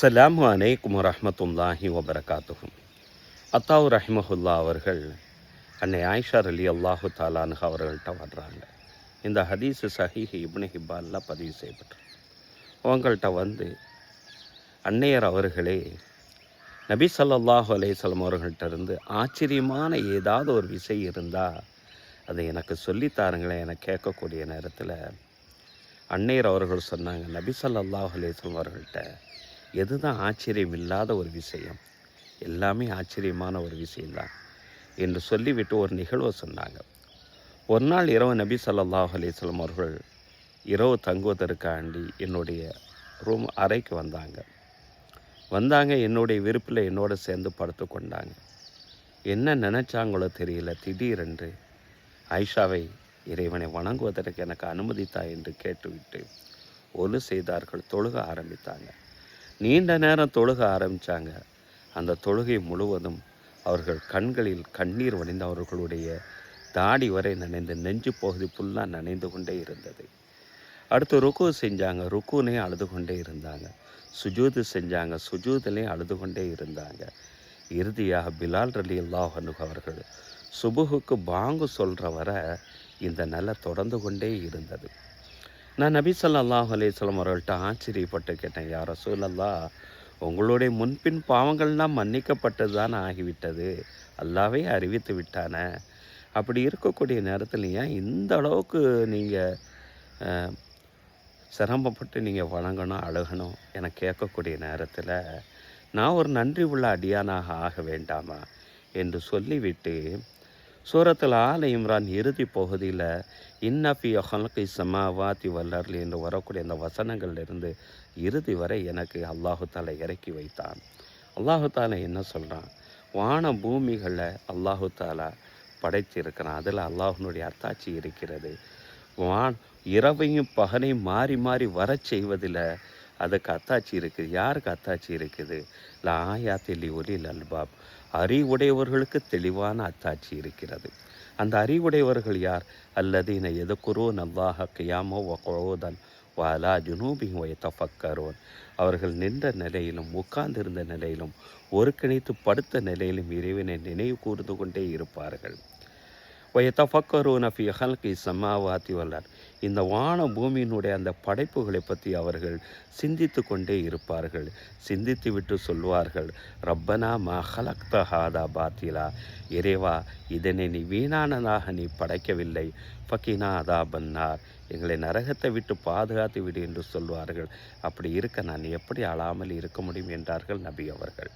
அஸ்ஸலாமு அலைக்கும் ரஹமத்துல்லாஹி வபரகாத்துகும் அத்தாவு ரஹிமஹுல்லா அவர்கள் அன்னை ஆயிஷா அலி அல்லாஹு தாலானுக அவர்கள்ட்ட வர்றாங்க. இந்த ஹதீஸு சஹீஹ் இப்னு ஹிப்பான்லாம் பதிவு செய்யப்பட்டிருக்கு அவங்கள்ட்ட வந்து அன்னையர் அவர்களே நபி ஸல்லல்லாஹு அலைஹி அவர்கள்ட்ட இருந்து ஆச்சரியமான ஏதாவது ஒரு விஷயம் இருந்தால் அதை எனக்கு சொல்லித் தாருங்களேன் என கேட்கக்கூடிய நேரத்தில் அன்னையர் அவர்கள் சொன்னாங்க. நபி ஸல்லல்லாஹு அலைஹி அவர்கள்ட்ட எதுதான் ஆச்சரியம் இல்லாத ஒரு விஷயம்? எல்லாமே ஆச்சரியமான ஒரு விஷயம்தான் என்று சொல்லிவிட்டு ஒரு நிகழ்வை சொன்னாங்க. ஒரு நாள் இரவு நபி சல்லாஹ் அலைஹி அவர்கள் இரவு தங்குவதற்காண்டி என்னுடைய ரூம் அறைக்கு வந்தாங்க. வந்தாங்க என்னுடைய விருப்பில் என்னோட சேர்ந்து படுத்து கொண்டாங்க. என்ன நினச்சாங்களோ தெரியல திடீரென்று ஆயிஷாவை இறைவனை வணங்குவதற்கு எனக்கு அனுமதித்தா என்று கேட்டுவிட்டு ஒலு செய்தார்கள் தொழுக ஆரம்பித்தாங்க. நீண்ட நேரம் தொழுக ஆரம்பித்தாங்க அந்த தொழுகை முழுவதும் அவர்கள் கண்களில் கண்ணீர் வடிந்து அவர்களுடைய தாடி வரை நனைந்து நெஞ்சு பகுதி ஃபுல்லாக நனைந்து கொண்டே இருந்தது. அடுத்து ருக்கு செஞ்சாங்க. ருக்குனே அழுது கொண்டே இருந்தாங்க. சுஜூது செஞ்சாங்க. சுஜூதுலேயும் அழுது கொண்டே இருந்தாங்க. இறுதியாக பிலால் ரலி அல்லாஹ் அவர்கள் சுபுகுக்கு பாங்கு சொல்கிற வரை இந்த நிலை தொடர்ந்து கொண்டே இருந்தது. நான் நபி சொல்லாஹ் அலைஹி அவர்கள்ட்ட ஆச்சரியப்பட்டு கேட்டேன் யார் ரசூலல்லா உங்களுடைய முன்பின் பாவங்கள்லாம் மன்னிக்கப்பட்டது தான் ஆகிவிட்டது? அல்லாவே அறிவித்து விட்டான. அப்படி இருக்கக்கூடிய நேரத்தில் ஏன் இந்த அளவுக்கு நீங்கள் சிரமப்பட்டு நீங்கள் வணங்கணும் அழுகணும் என கேட்கக்கூடிய நேரத்தில் நான் ஒரு நன்றி உள்ள அடியானாக ஆக வேண்டாமா? என்று சொல்லிவிட்டு சூரத்தில் ஆல இம்ரான் இறுதி பகுதியில் இன்னஃபி ஹலகை சமாவாத்தி வல்லர்லி என்று வரக்கூடிய அந்த வசனங்கள்லேருந்து இறுதி வரை எனக்கு அல்லாஹு தாலை இறக்கி வைத்தான். அல்லாஹு தாலா என்ன சொல்கிறான் வான பூமிகளை அல்லாஹு தாலா படைத்திருக்கிறான். அதில் அல்லாஹுனுடைய அத்தாட்சி இருக்கிறது. வான் இரவையும் பகனையும் மாறி மாறி வரச் செய்வதில் அதுக்கு அத்தாட்சி இருக்குது. யாருக்கு அத்தாட்சி இருக்குது? லாயா தெளி ஒலில் அல்பாப் அறிவுடையவர்களுக்கு தெளிவான அத்தாட்சி இருக்கிறது. அந்த அறிவுடையவர்கள் யார்? அல்லதீன எதுக்குரோ நல்லாக கியாமோ ஒகோதன் வாலா ஜுனூபி தஃபக்கரோன் அவர்கள் நின்ற நிலையிலும் உட்கார்ந்திருந்த நிலையிலும் ஒருங்கிணைத்து படுத்த நிலையிலும் இறைவனை நினைவு கூர்ந்து கொண்டே இருப்பார்கள். வயத்தஃபக்கரூன ஃபி ஹல்கி சமாவாத்தி வல்லார் இந்த வான பூமியினுடைய அந்த படைப்புகளை பற்றி அவர்கள் சிந்தித்து கொண்டே இருப்பார்கள். சிந்தித்து விட்டு சொல்வார்கள் ரப்பனா மா ஹலக்த ஹாதா பாத்திலா. இறைவா இதனை நீ வீணானதாக நீ படைக்கவில்லை. ஃபக்கினா அதா பன்னார் எங்களை நரகத்தை விட்டு பாதுகாத்து விடு என்று சொல்வார்கள். அப்படி இருக்க நான் எப்படி அழாமல் இருக்க முடியும் என்றார்கள் நபி அவர்கள்.